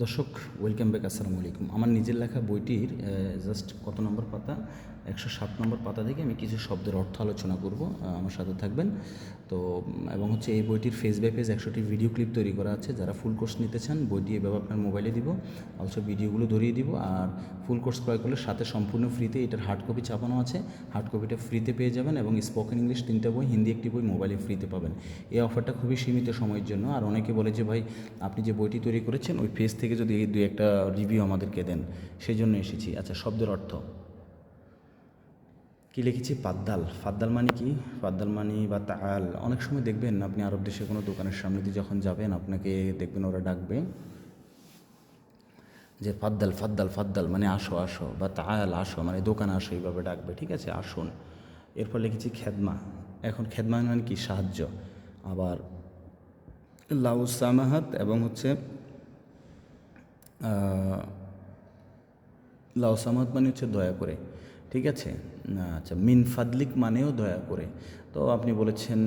দর্শক welcome back আসসালামু আলাইকুম। আমার নিজের লেখা বইটির জাস্ট কত নম্বর পাতা? একশো সাত নম্বর পাতা থেকে আমি কিছু শব্দের অর্থ আলোচনা করব আমার সাথে থাকবেন। তো, এবং হচ্ছে এই বইটির ফেস বাই পেজ একশোটি ভিডিও ক্লিপ তৈরি করা আছে। যারা ফুল কোর্স নিতে চান বইটি এভাবে আপনার মোবাইলে দিব অলসো ভিডিওগুলো ধরিয়ে দিব, আর ফুল কোর্স ক্রয় করলে সাথে সম্পূর্ণ ফ্রিতে এটার হার্ড কপি ছাপানো আছে। হার্ড কপিটা ফ্রিতে পেয়ে যাবেন এবং স্পোকেন ইংলিশ তিনটা বই, হিন্দি একটি বই মোবাইলে ফ্রিতে পাবেন। এই অফারটা খুবই সীমিত সময়ের জন্য। আর অনেকে বলে যে, ভাই, আপনি যে বইটি তৈরি করেছেন, ওই পেজ থেকে যদি এই দু একটা রিভিউ আমাদেরকে দেন সেই জন্য এসেছি। আচ্ছা শব্দের অর্থ? কি লিখেছি? পাদ্দাল ফাদ্দাল মানে কি? ফাদ্দাল মানে বা তাল অনেক সময় দেখবেন আপনি আরব দেশে কোনো দোকানের সামনে দিয়ে যখন যাবেন, আপনাকে দেখবেন ওরা ডাকবে যে ফাদ্দাল ফাদ্দাল ফাদ্দাল মানে আসো আসো, বা তাল আসো মানে দোকানে আসো, এইভাবে ডাকবে, ঠিক আছে? আসুন। এরপর লিখেছি খেদমা। এখন খেদমা মানে কি? সাহায্য। আবার লাউসামাহাত এবং হচ্ছে আহ, লাউসামাত মানে হচ্ছে দয়া করে ঠিক আছে? আচ্ছা মিন ফাদলিক মানেও দয়া করে। তো আপনি বলেছেন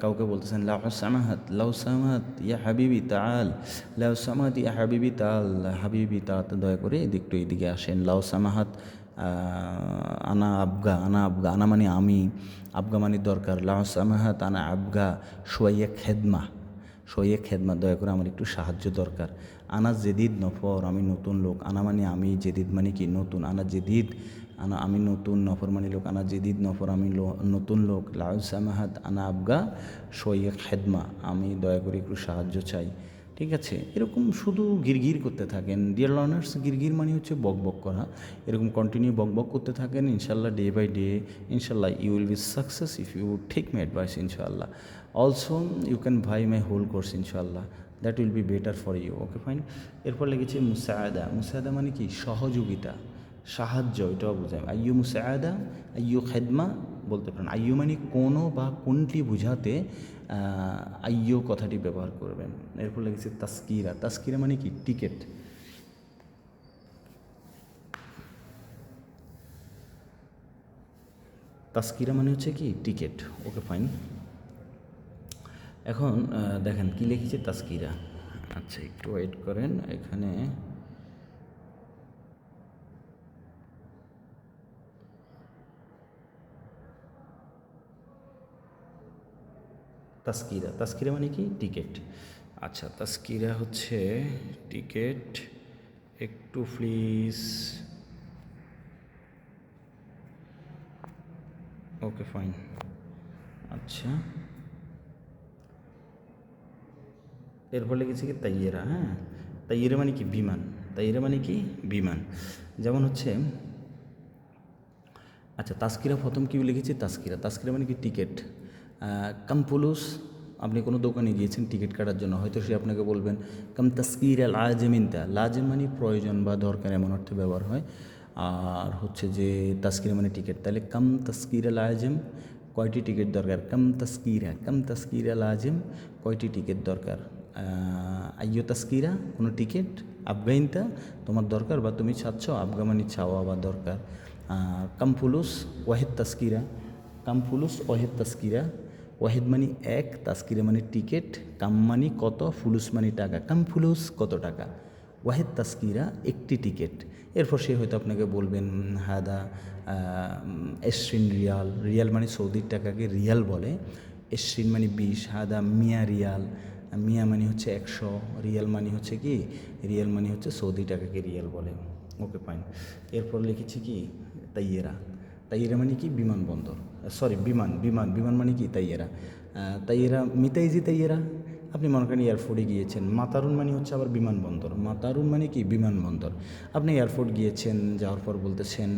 কাউকে বলতেছেন লাউসামাহাত লাউসামাহাত ইয়া হাবিবি তাল লাউসামাহাত ইয়া হাবিবি তাল হাবিবি তা দয়া করে এদিক একটু এদিকে আসেন। লাউসামাহাত আনা আবগা আনা আবগা আনা মানে আমি আবগা মানে দরকার। লাউসামাহাত আনা আবগা সোয়াইয়া খেদমা। সইয়ে খেদমা দয়া করে আমার একটু সাহায্য দরকার। আনা জেদিদ নফর, আমি নতুন লোক। আনা মানে আমি জেদিদ মানে কি? নতুন। আনা জেদিদ, আনা আমি নতুন। নফর মানে লোক। আনা জেদিদ, নফর আমি নতুন লোক। লাউসামাহাত আনা আবগা সইয়ে খেদমা। আমি দয়া করে একটু সাহায্য চাই। ঠিক আছে? এরকম শুধু গিরগির করতে থাকেন। ডিয়ার লার্নার্স গিরগির মানে হচ্ছে বক বক করা। এরকম কন্টিনিউ বক বক করতে থাকেন। ইনশাল্লাহ ডে বাই ডে ইনশাল্লাহ you will be success if you take my advice ইনশাল্লাহ also you can buy my whole course ইনশাল্লাহ that will be better for you okay fine এরপর লেগেছে মুসায়দা মুসায়দা মানে কি? সহযোগিতা। সাহায্য, এটাও বোঝায়। আইয়ু মুসায়দা আইয়ু খেদমা বলতে পারেন। আইয়ু মানে কোনো বা কোনটি বোঝাতে আইয়ু কথাটি ব্যবহার করবেন। এরপর লেগেছে তাস্কিরা। তাস্কিরা মানে কি? টিকিট। তাস্কিরা মানে হচ্ছে কি? টিকিট। Okay, fine. এখন দেখেন কি লিখেছে তাস্কিরা? আচ্ছা একটু ওয়েট করেন। এখানে তাস্কিরা। তাস্কিরা মানে কি? টিকিট। আচ্ছা তাস্কিরা হচ্ছে টিকিট। একটু প্লিজ। Okay, fine. আচ্ছা। এরপর লিখেছি কি? তাইয়েরা হ্যাঁ? তাইয়েরা মানে কি? বিমান। তাইয়েরা মানে কি? বিমান। যেমন হচ্ছে আচ্ছা তাস্কিরা প্রথম কি লিখেছি তাস্কিরা। তাস্কিরা মানে কি? টিকিট। কামপুলুস আপনি কোনো দোকানে গিয়েছেন টিকিট কাটার জন্য, হয়তো সে আপনাকে বলবেন, কাম তাস্কির আল আজমিনতা, লাজেম মানে প্রয়োজন বা দরকার এমন অর্থে ব্যবহার হয়। আর হচ্ছে যে তাস্কিরা মানে টিকিট, তাহলে কাম তাস্কির আল আজম, কয়টি টিকিট দরকার? কাম তাস্কিরা, কাম তাস্কির আল আজম, কয়টি টিকিট দরকার? আইয়ো তাস্কিরা, কোনো টিকিট? আফগাইনতা, তোমার দরকার বা তুমি চাচ্ছ আফগামানি চাওয়া বা দরকার। কাম ফুলুস ওয়াহেদ তাস্কিরা, কাম ফুলুস ওয়াহেদ তাস্কিরা ওয়াহেদ মানি এক, তাস্কিরা মানে টিকিট, কাম মানি কত, ফুলুস মানি টাকা। কাম ফুলুস কত টাকা? ওয়াহেদ তাস্কিরা একটি টিকিট। এরপর সে হয়তো আপনাকে বলবেন, হাদা এসরিন রিয়াল। রিয়াল মানে সৌদির টাকাকে রিয়াল বলে। এসরিন মানে বিশ, হাদা মিয়া রিয়াল। মিয়া মানে হচ্ছে একশো, রিয়াল মানে হচ্ছে কি? রিয়াল মানে হচ্ছে সৌদি টাকাকে রিয়াল বলে। Okay, fine. এরপর লিখেছি কি? তাইয়েরা। তাইয়েরা মানে কি? বিমানবন্দর। সরি বিমান বিমান বিমান মানে কি? তাইয়েরা আহ, তাইয়েরা মিতাইজি তাইয়েরা আপনি মনে করেন এয়ারপোর্টে গিয়েছেন। মাতারুন মানে হচ্ছে আবার বিমানবন্দর। মাতারুন মানে কি? বিমানবন্দর। আপনি এয়ারপোর্ট গিয়েছেন যাওয়ার পর বলতেছেন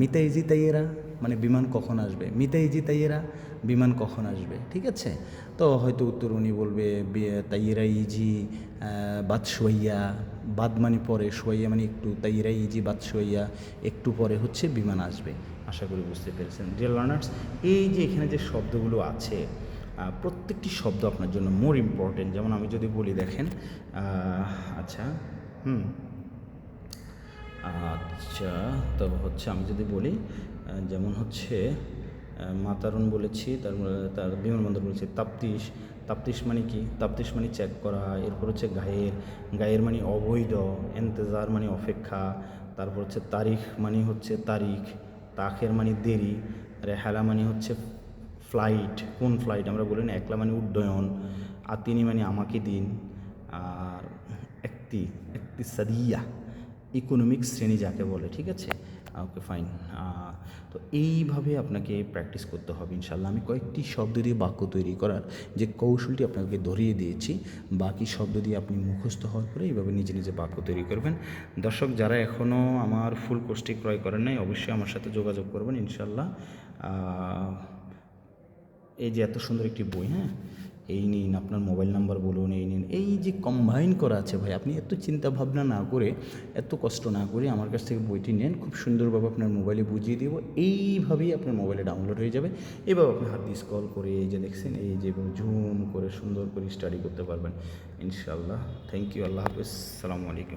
মিতাইজি তাইয়েরা মানে বিমান কখন আসবে? মিতাইজি তাইয়েরা বিমান কখন আসবে? ঠিক আছে? তো হয়তো উত্তর উনি বলবে তাইয়েরা ইজি বাদ সোয়াইয়া বাদ মানে পরে সোয়াইয়া মানে একটু তাইয়েরা ইজি বাদ সোয়াইয়া একটু পরে হচ্ছে বিমান আসবে। আশা করি বুঝতে পেরেছেন। ডিয়ার লার্নার্স এই যে এখানে যে শব্দগুলো আছে প্রত্যেকটি শব্দ আপনার জন্য মোর ইম্পর্টেন্ট যেমন আমি যদি বলি, দেখেন আচ্ছা হুম আচ্ছা তো হচ্ছে আমি যদি বলি যেমন হচ্ছে মাতারুন বলেছি, তার তার বিমানবন্দর বলেছি, তাপ্তিশ তাপ্তিস মানে কি? তাপ্তিস মানে চেক করা, এরপর হচ্ছে গায়ের গায়ের মানে অবৈধ এন্তেজার মানে অপেক্ষা, তারপর হচ্ছে তারিখ মানে হচ্ছে তারিখ তাখের মানে দেরি রেহালা মানে হচ্ছে ফ্লাইট কোন ফ্লাইট আমরা বলি না, একলা মানে উড্ডয়ন, আর তিনি মানে আমাকে দিন, আর একটি একটি সাদিয়া ইকোনমিক শ্রেণি যাকে বলে, ঠিক আছে? ওকে ফাইন তো এইভাবে আপনাকে প্র্যাকটিস করতে হবে ইনশাল্লাহ আমি কয়েকটি শব্দ দিয়ে বাক্য তৈরি করার যে কৌশলটি আপনাকে ধরিয়ে দিয়েছি, বাকি শব্দ দিয়ে আপনি মুখস্থ হওয়ার পরে এইভাবে নিজে নিজে বাক্য তৈরি করবেন। দর্শক, যারা এখনও আমার ফুল কোর্সটি ক্রয় করেন নাই, অবশ্যই আমার সাথে যোগাযোগ করবেন ইনশাল্লাহ এই যে এত সুন্দর একটি বই হ্যাঁ? এই নিন, আপনার মোবাইল নাম্বার বলুন, এই নিন। এই যে কম্বাইন করা আছে ভাই, আপনি এত চিন্তা ভাবনা না করে, এত কষ্ট না করে আমার কাছ থেকে বইটি নেন, খুব সুন্দরভাবে আপনার মোবাইলে বুঝিয়ে দেবো। এইভাবেই আপনার মোবাইলে ডাউনলোড হয়ে যাবে। এবার আপনি হাত দিয়ে স্কল করে এই যে দেখছেন, এই যে ঝুম করে সুন্দর করে স্টাডি করতে পারবেন। ইনশাআল্লাহ। থ্যাংক ইউ আল্লাহ হাফিজ। সালামু আলাইকুম।